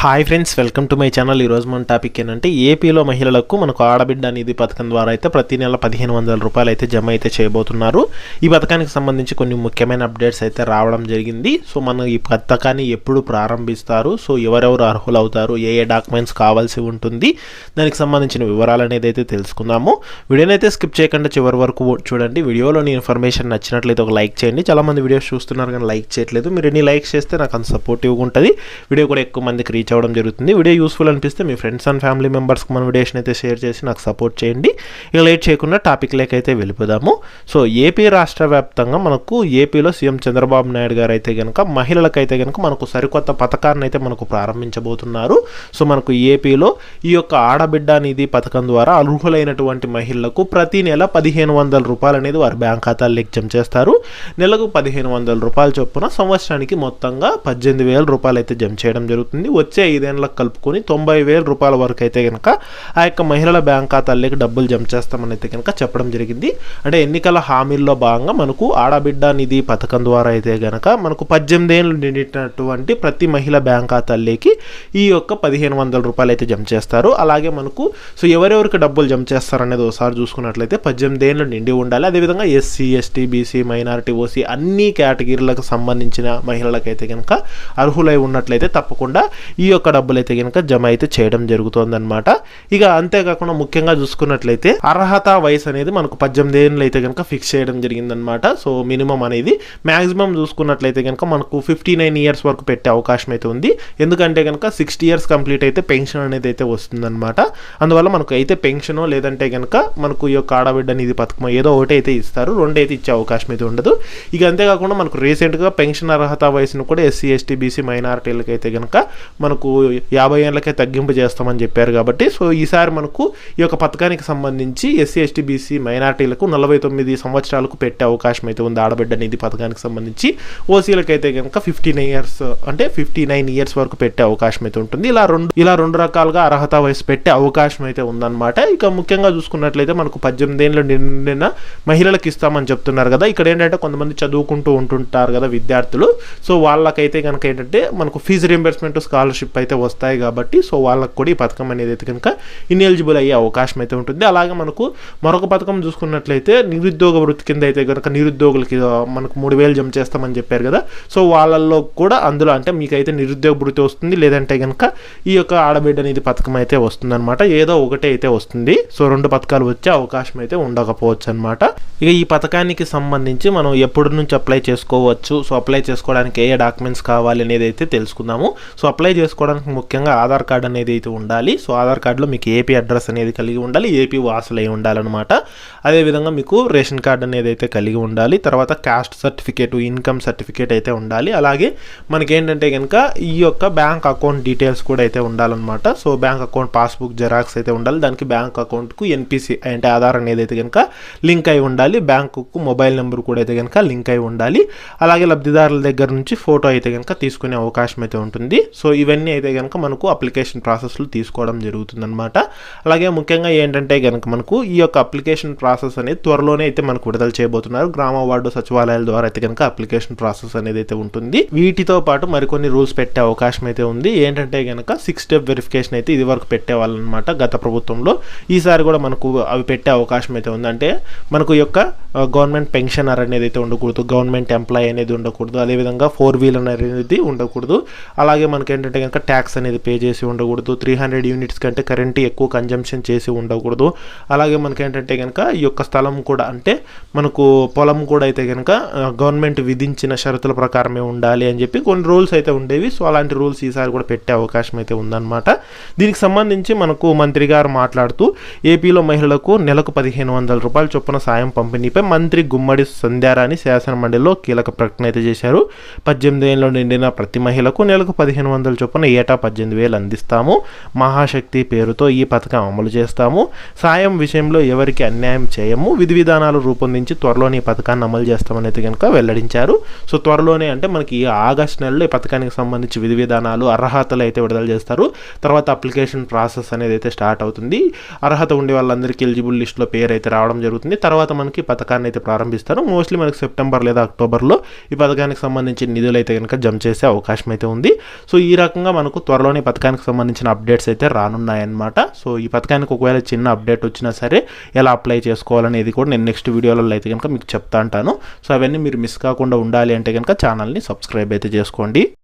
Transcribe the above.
Hi friends welcome to my channel ఈరోజు మన topic ఏంటంటే ఏపీలో మహిళలకు మనకు ఆడబిడ్డ నిధి పథకం ద్వారా అయితే ప్రతి నెల పదిహేను వందల రూపాయలు అయితే జమ అయితే చేయబోతున్నారు. ఈ పథకానికి సంబంధించి కొన్ని ముఖ్యమైన అప్డేట్స్ అయితే రావడం జరిగింది. సో మనం ఈ పథకాన్ని ఎప్పుడు ప్రారంభిస్తారు? సో ఎవరెవరు అర్హులు అవుతారు ఏ ఏ డాక్యుమెంట్స్ కావాల్సి ఉంటుంది? దానికి సంబంధించిన వివరాలు అనేది అయితే తెలుసుకుందాము. వీడియోని అయితే స్కిప్ చేయకుండా చివరి వరకు చూడండి. వీడియోలోని ఇన్ఫర్మేషన్ నచ్చినట్లయితే ఒక లైక్ చేయండి. చాలామంది వీడియోస్ చూస్తున్నారు కానీ లైక్ చేయట్లేదు. మీరు ఎన్ని లైక్స్ చేస్తే నాకు అంత సపోర్టివ్గా ఉంటుంది. వీడియో కూడా ఎక్కువ మందికి రీచ్ అవ్వడం జరుగుతుంది. వీడియో యూస్ఫుల్ అనిపిస్తే మీ ఫ్రెండ్స్ అండ్ ఫ్యామిలీ మెంబర్స్కి మన వీడియోస్ని అయితే షేర్ చేసి నాకు సపోర్ట్ చేయండి. ఇక లేట్ చేయకుండా టాపిక్ అయితే వెళ్ళిపోదాము. సో ఏపీ రాష్ట్ర వ్యాప్తంగా మనకు ఏపీలో సీఎం చంద్రబాబు నాయుడు గారు అయితే కనుక మహిళలకైతే కనుక మనకు సరికొత్త పథకాన్ని అయితే మనకు ప్రారంభించబోతున్నారు. సో మనకు ఏపీలో ఈ యొక్క ఆడబిడ్డ నిధి పథకం ద్వారా అర్హులైనటువంటి మహిళలకు ప్రతి నెల పదిహేను వందల రూపాయలు అనేది వారి బ్యాంక్ ఖాతాల్లోకి జమ చేస్తారు. నెలకు పదిహేను వందల రూపాయల చొప్పున సంవత్సరానికి మొత్తంగా పద్దెనిమిది వేల రూపాయలు అయితే జమ చేయడం జరుగుతుంది. వచ్చే ఐదేళ్ళకి కలుపుకొని తొంభై వేల రూపాయల వరకు అయితే కనుక ఆ యొక్క మహిళల బ్యాంక్ ఖాతాల్లోకి డబ్బులు జమ చేస్తామని అయితే కనుక చెప్పడం జరిగింది. అంటే ఎన్నికల హామీల్లో భాగంగా మనకు ఆడబిడ్డ నిధి పథకం ద్వారా అయితే కనుక మనకు పద్దెనిమిది ఏళ్ళు నిండినటువంటి ప్రతి మహిళ బ్యాంక్ ఖాతాల్లోకి ఈ యొక్క పదిహేను వందల రూపాయలు అయితే జమ చేస్తారు. అలాగే మనకు సో ఎవరెవరికి డబ్బులు జమ చేస్తారనేది ఒకసారి చూసుకున్నట్లయితే పద్దెనిమిది ఏళ్ళు నిండి ఉండాలి. అదేవిధంగా SC ST BC minority OC అన్ని కేటగిరీలకు సంబంధించిన మహిళలకైతే కనుక అర్హులై ఉన్నట్లయితే తప్పకుండా ఈ యొక్క డబ్బులు అయితే కనుక జమ అయితే చేయడం జరుగుతుందన్నమాట. ఇక అంతేకాకుండా ముఖ్యంగా చూసుకున్నట్లయితే అర్హత వయసు అనేది మనకు పద్దెనిమిది ఏళ్ళు అయితే కనుక ఫిక్స్ చేయడం జరిగిందనమాట సో మినిమం అనేది మాక్సిమం చూసుకున్నట్లయితే కనుక మనకు ఫిఫ్టీ నైన్ ఇయర్స్ వరకు పెట్టే అవకాశం అయితే ఉంది. ఎందుకంటే కనుక సిక్స్టీ ఇయర్స్ కంప్లీట్ అయితే పెన్షన్ అనేది అయితే వస్తుందన్నమాట. అందువల్ల మనకు అయితే పెన్షన్ లేదంటే కనుక మనకు ఈ యొక్క ఆడబిడ్డ నిధి పథకం ఏదో ఒకటి అయితే ఇస్తారు. రెండు అయితే ఇచ్చే అవకాశం అయితే ఉండదు. ఇక అంతేకాకుండా మనకు రీసెంట్గా పెన్షన్ అర్హత వయసును కూడా ఎస్సీ ఎస్టీ బీసీ మైనారిటీలకి అయితే కనుక మనకు మనకు యాభై ఏళ్ళకే తగ్గింపు చేస్తామని చెప్పారు కాబట్టి సో ఈసారి మనకు ఈ యొక్క పథకానికి సంబంధించి ఎస్సీ ఎస్టీ బీసీ మైనార్టీలకు నలభై తొమ్మిది సంవత్సరాలకు పెట్టే అవకాశం అయితే ఉంది. ఆడబిడ్డ నిధి పథకానికి సంబంధించి ఓసీలకు అయితే కనుక ఫిఫ్టీ నైన్ ఇయర్స్ అంటే ఫిఫ్టీ నైన్ ఇయర్స్ వరకు పెట్టే అవకాశం అయితే ఉంటుంది. ఇలా రెండు ఇలా రెండు రకాలుగా అర్హత వయసు పెట్టే అవకాశం అయితే ఉందన్నమాట. ఇక ముఖ్యంగా చూసుకున్నట్లయితే మనకు పద్దెనిమిది ఏళ్ళు నిండిన మహిళలకు ఇస్తామని చెప్తున్నారు కదా. ఇక్కడ ఏంటంటే కొంతమంది చదువుకుంటూ ఉంటుంటారు కదా విద్యార్థులు. సో వాళ్ళకైతే కనుక ఏంటంటే మనకు ఫీజు రింబర్స్మెంట్ స్కాలర్షిప్ అయితే వస్తాయి కాబట్టి సో వాళ్ళకు కూడా ఈ పథకం అనేది అయితే కనుక ఇన్ఎలిజిబుల్ అయ్యే అవకాశం అయితే ఉంటుంది. అలాగే మనకు మరొక పథకం చూసుకున్నట్లయితే నిరుద్యోగ వృత్తి కింద అయితే కనుక నిరుద్యోగులకి మనకు మూడు వేలు జమ చేస్తామని చెప్పారు కదా. సో వాళ్ళల్లో కూడా అందులో అంటే మీకైతే నిరుద్యోగ వృత్తి వస్తుంది లేదంటే కనుక ఈ యొక్క ఆడబిడ్డ అనేది పథకం అయితే వస్తుందన్నమాట. ఏదో ఒకటే అయితే వస్తుంది. సో రెండు పథకాలు వచ్చే అవకాశం అయితే ఉండకపోవచ్చు అనమాట ఇక ఈ పథకానికి సంబంధించి మనం ఎప్పటి నుంచి అప్లై చేసుకోవచ్చు? సో అప్లై చేసుకోవడానికి ఏ డాక్యుమెంట్స్ కావాలి అనేది అయితే తెలుసుకుందాము. సో అప్లై చేసుకోవడానికి ముఖ్యంగా ఆధార్ కార్డ్ అనేది అయితే ఉండాలి. సో ఆధార్ కార్డులో మీకు ఏపీ అడ్రస్ అనేది కలిగి ఉండాలి. ఏపీ వాసులు అయి ఉండాలన్నమాట అదేవిధంగా మీకు రేషన్ కార్డ్ అనేది అయితే కలిగి ఉండాలి. తర్వాత క్యాస్ట్ సర్టిఫికేట్ ఇన్కమ్ సర్టిఫికేట్ అయితే ఉండాలి. అలాగే మనకి ఏంటంటే కనుక ఈ యొక్క బ్యాంక్ అకౌంట్ డీటెయిల్స్ కూడా అయితే ఉండాలన్నమాట. So bank account passbook xerox అయితే ఉండాలి. దానికి బ్యాంక్ అకౌంట్కు ఎన్పిసి అంటే ఆధార్ అనేది అయితే కనుక లింక్ అయి ఉండాలి. బ్యాంకుకు మొబైల్ నెంబర్ కూడా అయితే కనుక లింక్ అయి ఉండాలి. అలాగే లబ్ధిదారుల దగ్గర నుంచి ఫోటో అయితే కనుక తీసుకునే అవకాశం అయితే ఉంటుంది. సో ఇవన్నీ అయితే కనుక మనకు అప్లికేషన్ ప్రాసెస్లు తీసుకోవడం జరుగుతుందన్నమాట. అలాగే ముఖ్యంగా ఏంటంటే కనుక మనకు ఈ యొక్క అప్లికేషన్ ప్రాసెస్ అనేది త్వరలోనే అయితే మనకు విడుదల చేయబోతున్నారు. గ్రామ వార్డు సచివాలయాల ద్వారా అయితే కనుక అప్లికేషన్ ప్రాసెస్ అనేది అయితే ఉంటుంది. వీటితో పాటు మరికొన్ని రూల్స్ పెట్టే అవకాశం అయితే ఉంది. ఏంటంటే కనుక సిక్స్ స్టెప్ వెరిఫికేషన్ అయితే ఇది వరకు పెట్టేవాళ్ళనమాట గత ప్రభుత్వంలో. ఈసారి కూడా మనకు అవి పెట్టే అవకాశం అయితే ఉంది. అంటే మనకు ఈ యొక్క గవర్నమెంట్ పెన్షనర్ అనేది అయితే ఉండకూడదు. గవర్నమెంట్ ఎంప్లాయీ అనేది ఉండకూడదు. అదేవిధంగా ఫోర్ వీలర్ అనేది ఉండకూడదు. అలాగే మనకి ఏంటంటే కనుక ట్యాక్స్ అనేది పే చేసి ఉండకూడదు. త్రీ హండ్రెడ్ యూనిట్స్ కంటే కరెంట్ ఎక్కువ కన్జంప్షన్ చేసి ఉండకూడదు. అలాగే మనకి ఏంటంటే కనుక ఈ యొక్క స్థలం కూడా అంటే మనకు పొలం కూడా అయితే కనుక గవర్నమెంట్ విధించిన షరతుల ప్రకారమే ఉండాలి అని చెప్పి కొన్ని రూల్స్ అయితే ఉండేవి. సో అలాంటి రూల్స్ ఈసారి కూడా పెట్టే అవకాశం అయితే ఉందన్నమాట. దీనికి సంబంధించి మనకు మంత్రి గారు మాట్లాడుతూ ఏపీలో మహిళలకు నెలకు పదిహేను వందల రూపాయల చొప్పున సాయం పంపిణీపై మంత్రి గుమ్మడి సంధ్యారాణి శాసన మండలిలో కీలక ప్రకటన అయితే చేశారు. పద్దెనిమిది ఏళ్ళు నిండిన ప్రతి మహిళకు నెలకు పదిహేను వందల చొప్పున ఏటా పద్దెనిమిది వేలు అందిస్తాము. మహాశక్తి పేరుతో ఈ పథకం అమలు చేస్తాము. సాయం విషయంలో ఎవరికి అన్యాయం చేయము. విధి విధానాలు రూపొందించి త్వరలోనే ఈ పథకాన్ని అమలు చేస్తామని అయితే కనుక వెల్లడించారు. సో త్వరలోనే అంటే మనకి ఈ ఆగస్ట్ నెలలో ఈ పథకానికి సంబంధించి విధి విధానాలు అర్హతలు అయితే విడుదల చేస్తారు. తర్వాత అప్లికేషన్ ప్రాసెస్ అనేది అయితే స్టార్ట్ అవుతుంది. అర్హత ఉండే వాళ్ళందరికీ ఎలిజిబుల్ లిస్ట్లో పేరు అయితే రావడం జరుగుతుంది. తర్వాత మనకి పథకాన్ని అయితే ప్రారంభిస్తారు. మోస్ట్లీ మనకి సెప్టెంబర్ లేదా అక్టోబర్లో ఈ పథకానికి సంబంధించి నిధులు అయితే కనుక జమ చేసే అవకాశం అయితే ఉంది. సో ఈ రకంగా ఖచ్చితంగా మనకు త్వరలోనే పథకానికి సంబంధించిన అప్డేట్స్ అయితే రానున్నాయన్నమాట. సో ఈ పథకానికి ఒకవేళ చిన్న అప్డేట్ వచ్చినా సరే ఎలా అప్లై చేసుకోవాలనేది కూడా నేను నెక్స్ట్ వీడియోలలో అయితే కనుక మీకు చెప్తా అంటాను సో అవన్నీ మీరు మిస్ కాకుండా ఉండాలి అంటే కనుక ఛానల్ని సబ్స్క్రైబ్ అయితే చేసుకోండి.